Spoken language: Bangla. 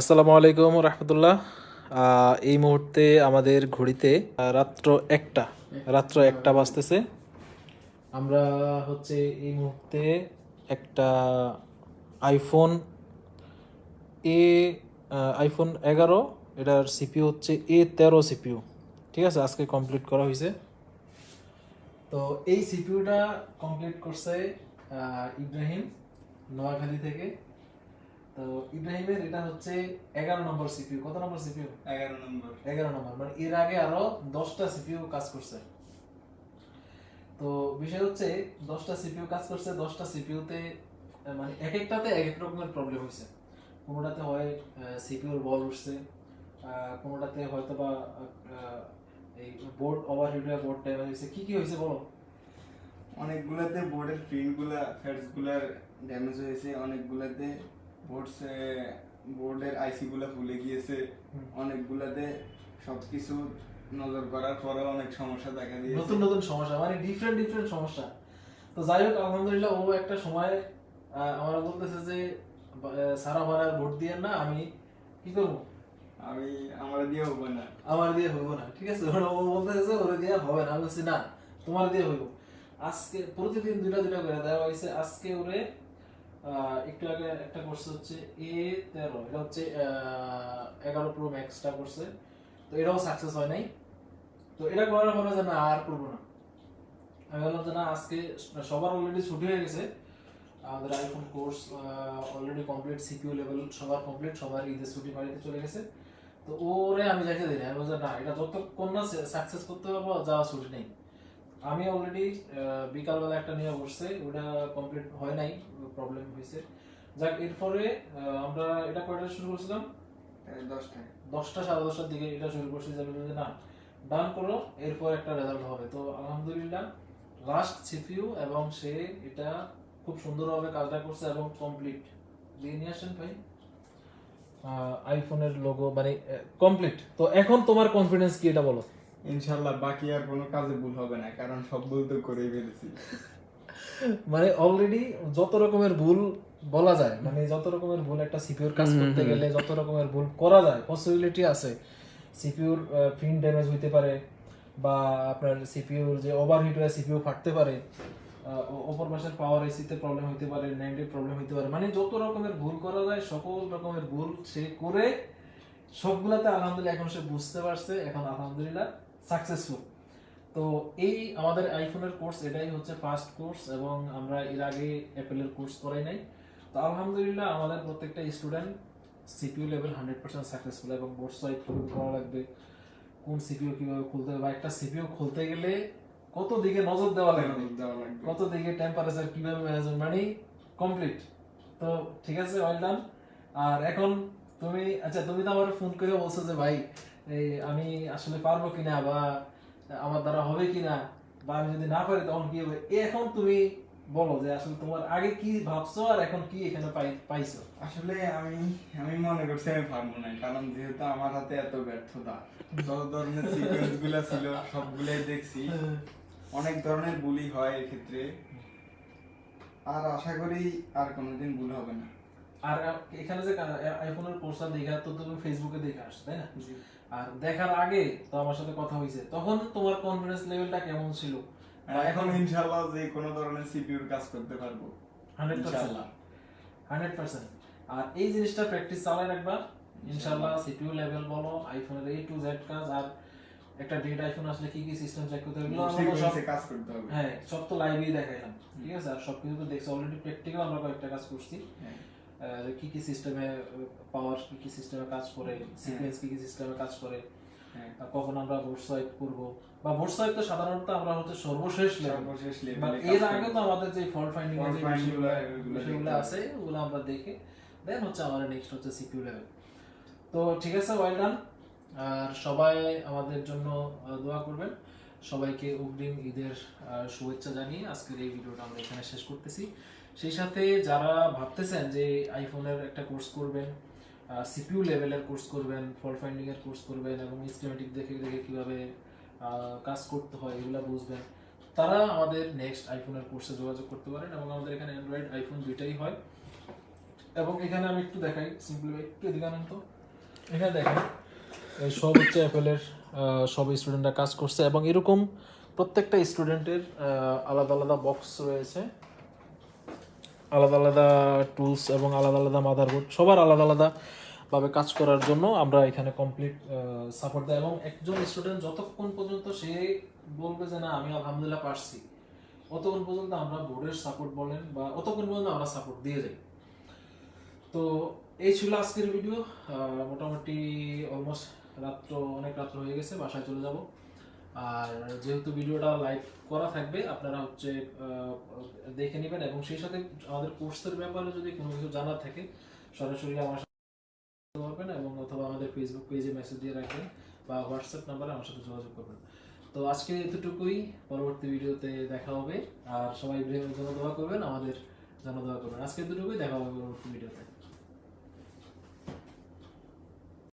আসসালামু আলাইকুম রহমতুল্লাহ। এই মুহূর্তে আমাদের ঘড়িতে রাত্র একটা রাত্র একটা বাজতেছে। আমরা হচ্ছে এই মুহূর্তে একটা আইফোন এ আইফোন এগারো, এটার সিপিউ হচ্ছে এ তেরো সিপিউ ঠিক আছে, আজকে কমপ্লিট করা হয়েছে তো এই সিপিউটা কমপ্লিট করছে ইব্রাহিম নোয়াখালী থেকে। তো ইব্রাহিমের এটা হচ্ছে এগারো নম্বর সিপিউ কত নম্বর সিপিউ এগারো নম্বর। এগারো নম্বর। মানে এর আগে আরও দশটা সিপিইউ কাজ করছে। তো বিষয় হচ্ছে দশটা সিপিইউ কাজ করছে দশটা সিপিইউতে মানে এক একটাতে এক এক রকমের প্রবলেম হয়েছে কোনোটাতে হয় সিপিইউর বল উঠছে কোনোটাতে হয়তো বা এই বোর্ড ওভারহিট হয়ে বোর্ড ড্যামেজ হয়েছে কি কি হয়েছে বলো? অনেকগুলাতে বোর্ডের প্রিন্টগুলা ড্যামেজ হয়েছে অনেকগুলাতে বোর্ডস বোর্ডের আইসি গুলা ফুলে গিয়েছে অনেকগুলাতে সবকিছু নজর করার পরেও অনেক সমস্যা দেখা দিয়েছে। নতুন নতুন সমস্যা মানে ডিফারেন্ট ডিফারেন্ট সমস্যা। তো যাই হোক আলহামদুলিল্লাহ ও একটা সময় আমরা বলতেছে যে সারা ভাড়ার ভোট দিয়ে না আমি কি করব? আমি আমার দিয়ে হবে না। আমার দিয়ে হইব না ঠিক আছে? ওরা ও বলতেছে যে ওরে দিয়ে হবে না। আমি বলছি না তোমার দিয়ে হইব। আজকে প্রতিদিন দুইটা দুইটা করে দেওয়া হয়েছে। আজকে ওরে একটু আগে একটা করছে হচ্ছে এ তেরো, এটা হচ্ছে এগারো প্রো ম্যাক্সটা করছে তো এটাও সাকসেস হয় নাই। তো এটা করার পরে যে না, আর করব না। আমি বললাম যে না, আজকে সবার অলরেডি ছুটি হয়ে গেছে। আমাদের iPhone course already complete CQ level সবার কমপ্লিট সবার ঈদের ছুটি বাড়িতে চলে গেছে। তো ওরে আমি যাইতে দিই আমি বলছি না, এটা যতক্ষণ না সাকসেস করতে পারব যাওয়া ছুটি নেই। আমি অলরেডি বিকালবেলা একটা নিয়ে বসছে ওটা কমপ্লিট হয় নাই প্রবলেম হয়েছে। যাক এরপরে আমরা এটা কয়টা শুরু করছিলাম? দশটায়। দশটা সাড়ে দশটার দিকে এটা শুরু করছি যে আমি না ডান করো এরপর একটা রেজাল্ট হবে। তো আলহামদুলিল্লাহ লাস্ট সিপিইউ এবং সে এটা খুব সুন্দরভাবে কাজটা করছে এবং কমপ্লিট দিয়ে নিয়ে আসেন ভাই আইফোনের লোগো মানে কমপ্লিট তো এখন তোমার কনফিডেন্স কি এটা বলো? ইনশাল্লাহ বাকি আর কোনো কাজে ভুল হবে না কারণ সব ভুল তো করেই ফেলেছি। মানে অলরেডি যত রকমের ভুল বলা যায় মানে যত রকমের ভুল একটা সিপিউর কাজ করতে গেলে যত রকমের ভুল করা যায় পসিবিলিটি আছে। সিপিউর প্রিন্ট ড্যামেজ হইতে পারে বা আপনার সিপিউর যে ওভারহিট হয়ে সিপিইউ ফাটতে পারে অপর পাশের পাওয়ার এসিতে প্রবলেম হইতে পারে নাইনটি প্রবলেম হইতে পারে। মানে যত রকমের ভুল করা যায় সকল রকমের ভুল সে করে সবগুলাতে আলহামদুলিল্লাহ এখন সে বুঝতে পারছে এখন আলহামদুলিল্লাহ সাকসেসফুল তো এই আমাদের আইফোনের কোর্স এটাই হচ্ছে ফার্স্ট কোর্স এবং আমরা এর আগে অ্যাপেলের কোর্স করাই নাই। তো আলহামদুলিল্লাহ আমাদের প্রত্যেকটা student CPU level hundred percent successful এবং বোর্ড সাইড কীভাবে করা লাগবে। কোন সিপিইউ কীভাবে খুলতে হবে বা একটা সিপিউ খুলতে গেলে কত দিকে নজর দেওয়া লাগবে? কত দিকে টেম্পারেচার কীভাবে ম্যানেজমেন্ট মানে কমপ্লিট তো ঠিক আছে ওয়েল ডান আর এখন তুমি আচ্ছা তুমি তো আমার ফোন করে বলছো যে ভাই আমি আসলে পারব কিনা বা আমার দ্বারা হবে কিনা বা আমি যদি না পারি তখন কি হবে? এখন তুমি বলো যে আসলে তোমার আগে কি ভাবছ আর এখন কি এখানে পাইছো? আসলে আমি আমি মনে করছি আমি পারব না কারণ যেহেতু আমার হাতে এত ব্যর্থতা, যত ধরনের সিকোয়েন্সগুলা ছিল, সবগুলাই দেখছি, অনেক ধরনের বুলি হয় এক্ষেত্রে। আর আশা করি আর কোনোদিন ভুল হবে না। আর এখানে যে আইফোনের কোর্সটা দেখা তো তুমি ফেসবুকে দেখে আসছো তাই না? আর দেখার আগে তো আমার সাথে কথা হয়েছে তখন তোমার কনফিডেন্স লেভেলটা কেমন ছিল? এখন ইনশাল্লাহ যে কোনো ধরনের কাজ করতে পারব। Hundred percent. ইনশাল্লাহ হান্ড্রেড পার্সেন্ট। আর এই জিনিসটা প্র্যাকটিস চালাই রাখবা ইনশাল্লাহ সিপিইউ লেভেল বলো আইফোনের এই টু জেড কাজ আর একটা ডেট আইফোন আসলে কি কি সিস্টেম চেক করতে হবে সিকোয়েন্সে কাজ করতে হবে। হ্যাঁ সব তো লাইভেই দেখাইলাম ঠিক আছে? আর সব কিছু তো দেখছি অলরেডি প্র্যাকটিক্যাল আমরা কয়েকটা কাজ করছি। হ্যাঁ। কি কি সিস্টেমে পাওয়ার কি কি সিস্টেমে কাজ করে সিকোয়েন্স কি কি সিস্টেমে কাজ করে হ্যাঁ। কখন আমরা বোর্ড সোয়াইপ করব? বা বোর্ড সোয়াইপ তো সাধারণত আমরা হচ্ছে সর্বশেষ লেভেল সর্বশেষ লেভেলে এর আগে তো আমাদের যে ফল্ট ফাইন্ডিং এর যে বিষয়গুলো আছে ওগুলো আমরা দেখে দেন হচ্ছে আমাদের নেক্সট হচ্ছে সিপিইউ লেভেল তো ঠিক আছে ওয়েল ডান আর সবাই আমাদের জন্য দোয়া করবেন। সবাইকে অগ্রিম ঈদের শুভেচ্ছা জানিয়ে আজকের এই ভিডিওটা আমরা এখানে শেষ করতেছি। সেই সাথে যারা ভাবতেছেন যে আইফোনের একটা কোর্স করবেন সিপিইউ লেভেলের কোর্স করবেন ফল্ট ফাইন্ডিং এর কোর্স করবেন এবং স্কিমেটিক দেখে দেখে কীভাবে কাজ করতে হয়, এগুলো বুঝবেন, তারা আমাদের নেক্সট আইফোনের কোর্সে যোগাযোগ করতে পারেন এবং আমাদের এখানে অ্যান্ড্রয়েড আইফোন দুইটাই হয়। এবং এখানে আমি একটু দেখাই সিম্পলি একটু এদিকে আনেন তো। এখানে দেখেন সব হচ্ছে অ্যাপেলের সব স্টুডেন্টরা কাজ করছে এবং এরকম প্রত্যেকটা স্টুডেন্টের আলাদা আলাদা বক্স রয়েছে। আলাদা আলাদা টুলস এবং আলাদা আলাদা মাদারবোর্ড সবার আলাদা আলাদা ভাবে কাজ করার জন্য আমরা এখানে কমপ্লিট সাপোর্ট দেয় এবং একজন স্টুডেন্ট যতক্ষণ পর্যন্ত সে বলবে যে না, আমি আলহামদুলিল্লাহ পারছি, অতক্ষণ পর্যন্ত আমরা বোর্ডের সাপোর্ট বলেন বা অতক্ষণ পর্যন্ত আমরা সাপোর্ট দিয়ে যাই। তো এই ছিল আজকের ভিডিও মোটামুটি অলমোস্ট রাত্র, অনেক রাত্র হয়ে গেছে, বাসায় চলে যাব। আর যেহেতু ভিডিওটা লাইভ করা থাকবে, আপনারা হচ্ছে দেখে নেবেন এবং সেই সাথে আমাদের কোর্সের ব্যাপারে যদি কোনো কিছু জানার থাকে, সরাসরি আমার সাথে করবেন এবং অথবা আমাদের ফেসবুক পেজে মেসেজ দিয়ে রাখবেন বা হোয়াটসঅ্যাপ নাম্বারে আমার সাথে যোগাযোগ করবেন। তো আজকে এতটুকুই, পরবর্তী ভিডিওতে দেখা হবে। আর সবাই জন্য দোয়া করবেন, আমাদের জন্য দোয়া করবেন। আজকে এতটুকুই, দেখা হবে পরবর্তী ভিডিওতে।